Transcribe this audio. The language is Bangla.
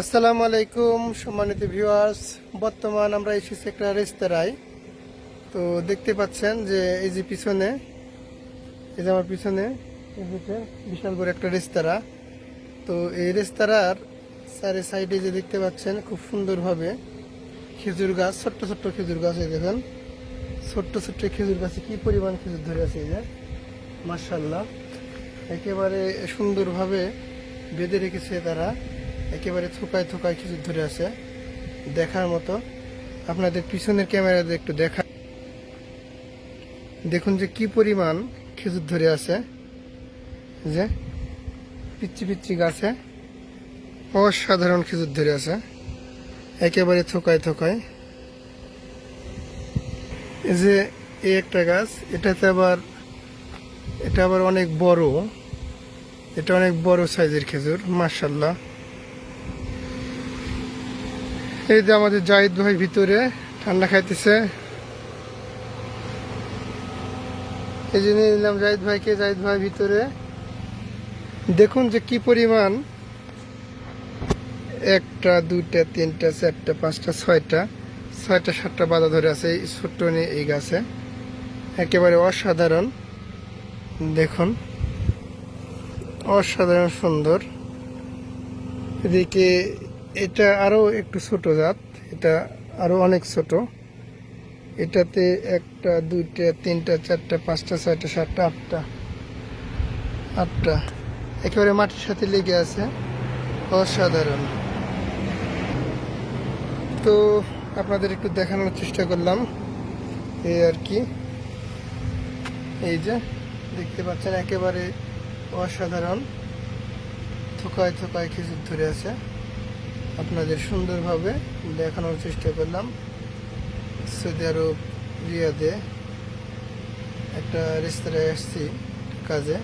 আসসালামু আলাইকুম, সম্মানিত ভিউয়ার্স। বর্তমান আমরা এসেছি একটা রেস্তোরাঁয়। তো দেখতে পাচ্ছেন যে এই যে পিছনে, এই যে আমার পিছনে বিশাল বড় একটা রেস্তোরাঁ। তো এই রেস্তোরাঁর চারি সাইডে যে দেখতে পাচ্ছেন, খুব সুন্দরভাবে খেজুর গাছ, ছোট্ট ছোট্ট খেজুর গাছ, এই দেখেন। ছোট্ট ছোট্ট খেজুর গাছে কি পরিমাণ খেজুর ধরে আছে, এই যে। মার্শাল্লাহ একেবারে সুন্দরভাবে বেঁধে রেখেছে তারা। একেবারে থোকায় থোকায় খেজুর ধরে আছে। দেখার মতো। আপনাদের পিছনের ক্যামেরাতে একটু দেখা। দেখুন যে কি পরিমাণ খেজুর ধরে আছে। যে পিচ্ছি পিচ্ছি গাছে অসাধারণ খেজুর ধরে আছে। একেবারে থোকায় থোকায়। যে এই একটা গাছ, এটাতে আবার এটা আবার অনেক বড়। এটা অনেক বড় সাইজের খেজুর মার্শাল্লাহ এই যে আমাদের জাহিদ ভাই ভিতরে ঠান্ডা খাইতেছে। এই জন্য নিলাম জাহিদ ভাইকে, জাহিদ ভাই ভিতরে। দেখুন যে কি পরিমাণ একটা, দুইটা, তিনটা, চারটা, পাঁচটা, ছয়টা ছয়টা, সাতটা বাধা ধরে আছে এই ছোট্ট নিয়ে এই গাছে। একেবারে অসাধারণ। দেখুন, অসাধারণ সুন্দর। এদিকে এটা আরও একটু ছোট জাত, এটা আরও অনেক ছোট। এটাতে একটা, দুইটা, তিনটা, চারটা, পাঁচটা, ছয়টা, সাতটা, আটটা। আটটা। একেবারে মাটির সাথে লেগে আছে। অসাধারণ। তো আপনাদের একটু দেখানোর চেষ্টা করলাম। এই আর কি। এই যে, দেখতে পাচ্ছেন, একেবারে অসাধারণ। থোকায় থোকায় খেজুর ধরে আছে। আপনাদের সুন্দরভাবে দেখানোর চেষ্টা করলাম। সৌদি আরব রিয়াদে একটা রেস্তোরাঁয় আসছি কাজে।